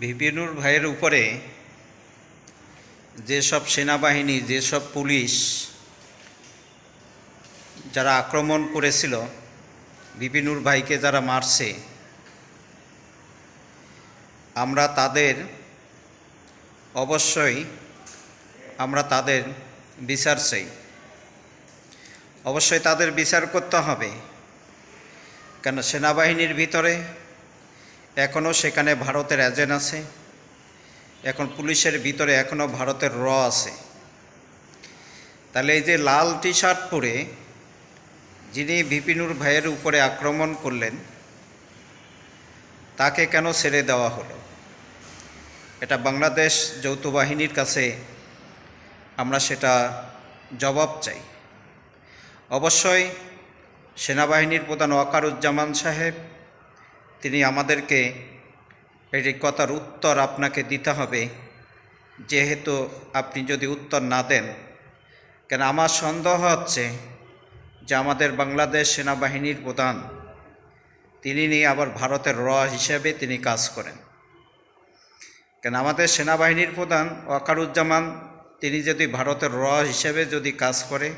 ভিপিনুর ভাইয়ের উপরে যেসব সেনাবাহিনী, যেসব পুলিশ যারা আক্রমণ করেছিল, বিপিনুর ভাইকে যারা মারছে, আমরা তাদের অবশ্যই, আমরা তাদের বিচার চাই। অবশ্যই তাদের বিচার করতে হবে। কেন সেনাবাহিনীর ভিতরে এখনও সেখানে ভারতের এজেন্ট আছে। এখন পুলিশের ভিতরে এখনও ভারতের র আছে। তাহলে এই যে লাল টি শার্ট পরে যিনি বিপিনুর ভাইয়ের উপরে আক্রমণ করলেন, তাকে কেন ছেড়ে দেওয়া হলো? এটা বাংলাদেশ যৌথ বাহিনীর কাছে আমরা সেটা জবাব চাই। অবশ্যই সেনাবাহিনীর প্রধান ওয়াকারুজ্জামান সাহেব তিনি আমাদেরকে এই কথার উত্তর আপনাকে দিতে হবে। যেহেতু আপনি যদি উত্তর না দেন, কেন আমার সন্দেহ হচ্ছে যে আমাদের বাংলাদেশ সেনাবাহিনীর প্রধান, তিনি নিয়ে আবার ভারতের র হিসেবে তিনি কাজ করেন। কেন আমাদের সেনাবাহিনীর প্রধান ওয়াকারুজ্জামান, তিনি যদি ভারতের র হিসেবে যদি কাজ করে,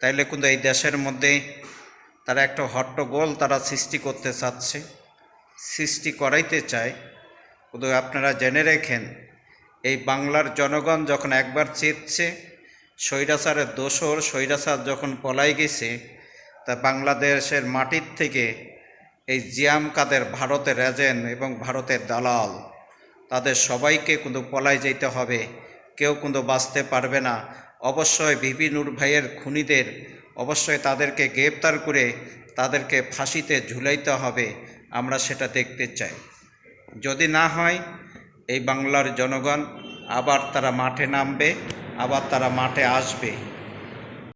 তাইলে কিন্তু এই দেশের মধ্যে তারা একটা হট্টগোল তারা সৃষ্টি করতে চাচ্ছে। সৃষ্টি করাইতে চায়, কিন্তু আপনারা জেনে রেখেন, এই বাংলার জনগণ যখন একবার চেতছে স্বৈরাচারের দোসর, স্বৈরাচার যখন পলাই গেছে, তা বাংলাদেশের মাটির থেকে এই জিয়াম কাদের ভারতের এজেন্ট এবং ভারতের দালাল, তাদের সবাইকে কিন্তু পলাই যেতে হবে। কেউ কিন্তু বাঁচতে পারবে না। অবশ্যই ভিপি নূর ভাইয়ের খুনিদের, অবশ্যই তাদেরকে গ্রেপ্তার করে তাদেরকে ফাঁসিতে ঝুলাইতে হবে। আমরা সেটা দেখতে চাই। যদি না হয়, এই বাংলার জনগণ আবার তারা মাঠে নামবে, আবার তারা মাঠে আসবে।